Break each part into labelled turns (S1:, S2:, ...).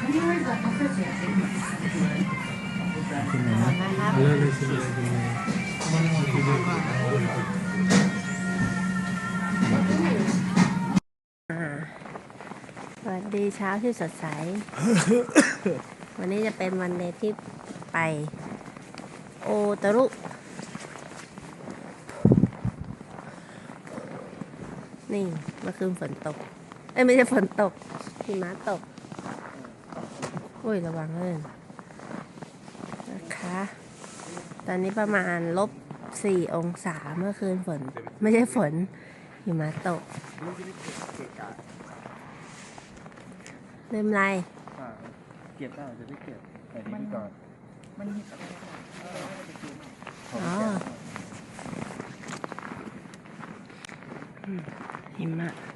S1: กินไหนนะ
S2: นะครับ
S1: เอาเลิกเลยชิเลย
S2: สวัสดีเช้าที่สดใส วันนี้จะเป็นวันเดที่ไป โอตรุ นี่เมื่อคืนฝนตก เอ้ยไม่ใช่ฝนตกหิมะตก อุ้ย ระวังเลยนะคะ ตอนนี้ประมาณลบสี่องศาเมื่อคืนฝน ไม่ใช่ฝนหิมะตกลืมอะไร
S1: เก็บได้จะได้เก็บแต่นี่ก่อน
S2: อ๋ออืมหิมะเดี๋ยววัน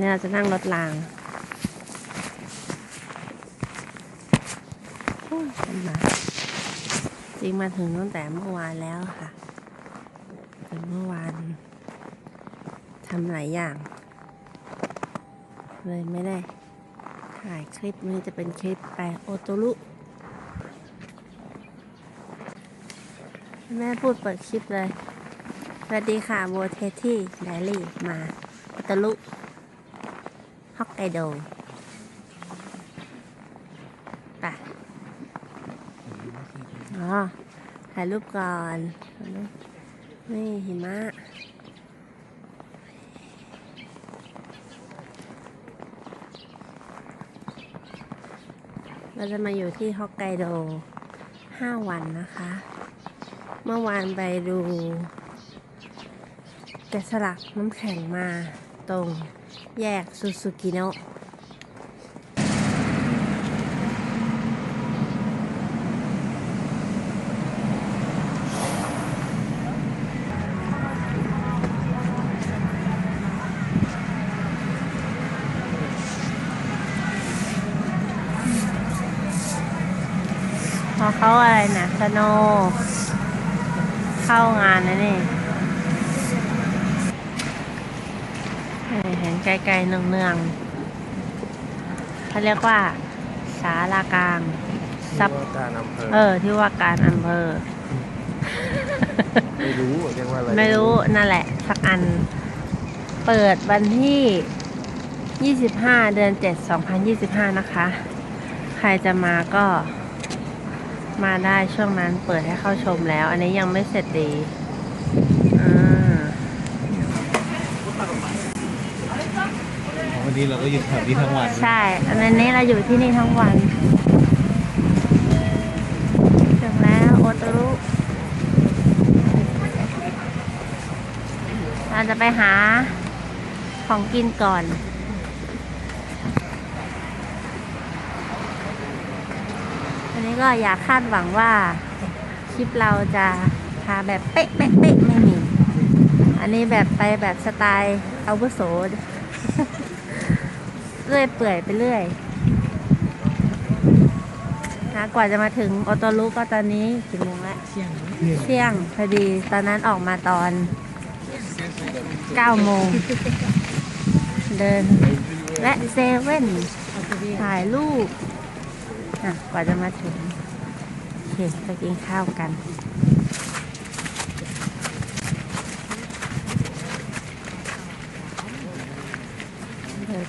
S2: นี้เราจะนั่งรถรางโอ้ยลำบาจริงมาถึงตั้งแต่เมื่อวานแล้วค่ะถึงเมื่อวานทำหลายอย่าง เลยไม่ได้ถ่ายคลิปนี้จะเป็นคลิปไปโอโตรุแม่พูดเปิดคลิปเลย สวัสดีค่ะโบเทที่ไดรี่มาโอโตรุ ฮอกไกโดไปอ๋อถ่ายรูปก่อน นี่หิมะเราจะมาอยู่ที่ฮอกไกโด 5 วันนะคะ เมื่อวานไปดู แกะสลักน้ำแข็งมาตรง แยกซูซูกิโนะพราะเขาอะไรนะสโน เข้างานนะนี่ เห็น ไกลๆเนืองๆเขาเรียกว่าสารากลางซับ
S1: ที่ว่าการอำเภอ
S2: เออ ที่ว่าการอำเภอ
S1: ไม่รู้เรียกว่าอะไร
S2: ไม่รู้นั่นแหละ สักอัน เปิดวันที่ 25 เดือน 7 2025 นะคะ ใครจะมาก็มาได้ช่วงนั้นเปิดให้เข้าชมแล้ว อันนี้ยังไม่เสร็จดีอ่า
S1: วั นี้เราก็อยู่แถวนี้ทั้งวัน
S2: ใช่อันนี้เราอยู่ที่นี่ทั้งวัน ถึงแล้วโอตรุเราจะไปหาของกินก่อนอันนี้ก็อยากคาดหวังว่าคลิปเราจะพาแบบเป๊ะเป๊ะเป๊ะไม่มี อันนี้แบบไปแบบสไตล์อาวุโส เรื่อยเปื่อยไปเรื่อยนะกว่าจะมาถึงโอโตรุก็ตอนนี้กี่โมงแล้วเที่ยงเที่ยงพอดีตอนนั้นออกมาตอน9โมง เดินและเซเว่นถ่ายรูปอะกว่าจะมาถึงโอเคไปกินข้าวกัน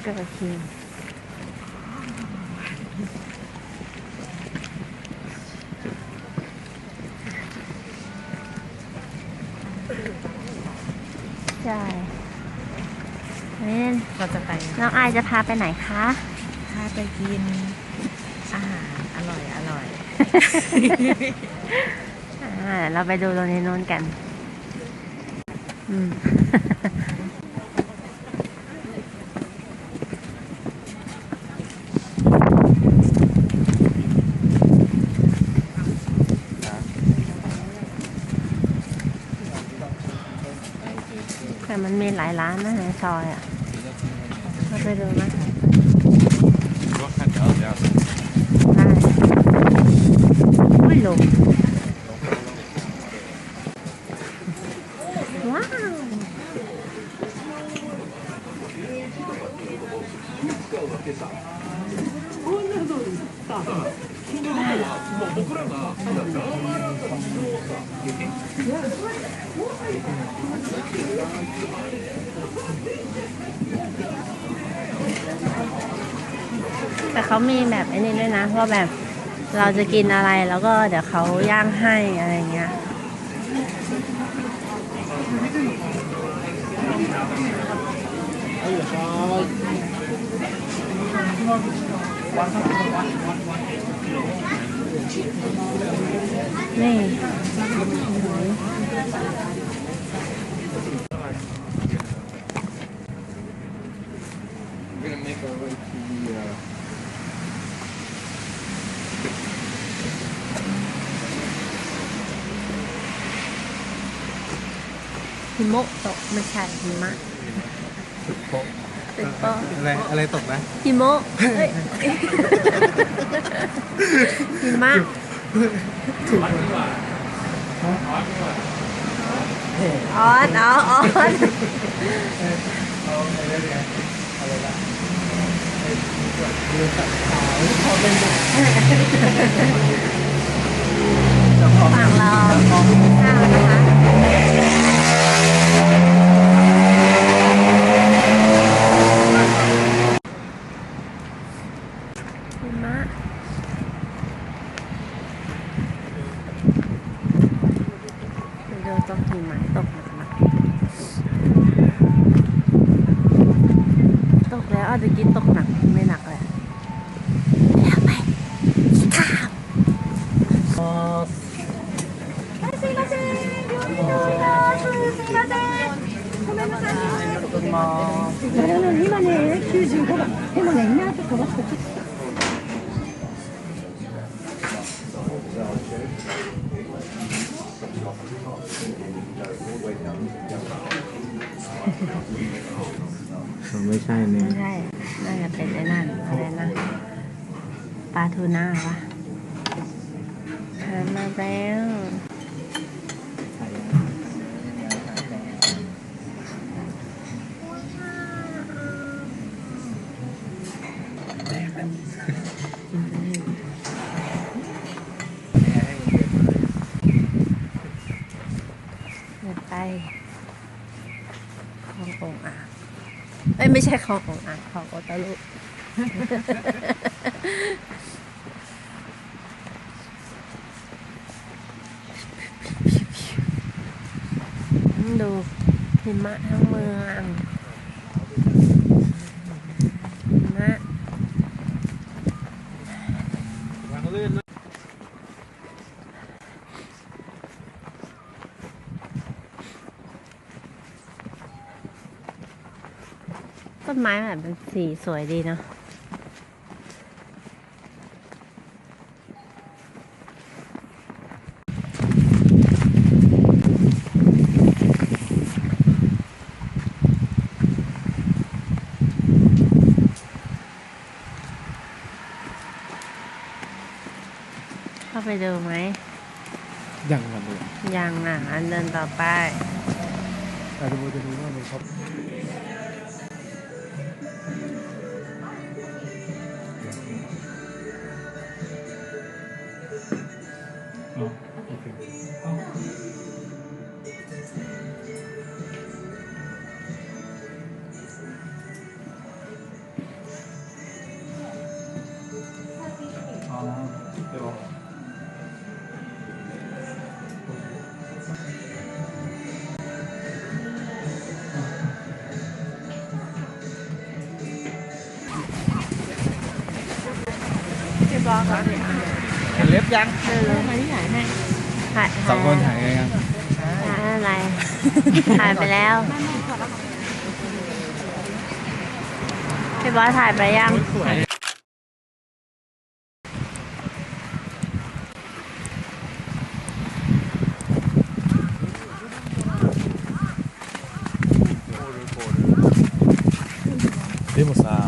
S2: เบอร์เกอร์คิงใช่อันนี้
S3: เราจะไป
S2: น้องอายจะพาไปไหนคะ
S3: พาไปกิน อาหาร อร่อยอร่อย
S2: อ่าเราไปดูตรงนี้นู้นกัน อืม แต่มันมี หลายร้านนะในซอยอะเราไปดูไหม
S1: ว่าขันเดี๋ยวเดี๋ยว
S2: ได้อุ้ยลงว้าว แต่เขามีแบบไอ้นี่ด้วยนะว่าแบบเราจะกินอะไรแล้วก็เดี๋ยวเขาย่างให้อะไรเงี้ยนี่ หิมะตกไม่ใช่หิมะเป็นปอ
S1: อะไรอะไรตกนะ
S2: หิมะเอ้ยหิมะออนอ๋อออนฝั่งเราข้าวนะคะ
S4: 今ね、95番。でもね、いないと飛ばしてちょっと
S1: ไม่ใช่เนี่ย
S2: ไม่ใช่ น่าจะเป็นไอ้นั่นอะไรนะ ปลาทูน่าวะทาน มาแล้วไปคลององอ่างเอ้ยไม่ใช่คลององอ่างคลองโอตาลุ ดูหิมะทั้งเมืองหิมะต้นไม้แบบเป็นสีสวยดีเนาะาไปดูไหม
S1: ยังกันเลย
S2: ยังอะอันเดินต่อไป
S1: อาจจะดูจะดูว่ามันเขา
S2: พี่บ ครับ
S1: เห็นเล็บยัง
S2: เดินเลยมาที่ไหนให้ถ่าย
S1: สองคนถ่ายไงกัน
S2: ถ่ายอะไร ถ่ายไปแล้วพี่บอสถ่ายไปยัง
S1: でもさ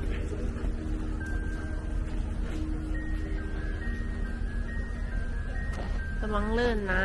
S2: เลื่
S1: อน
S2: นะ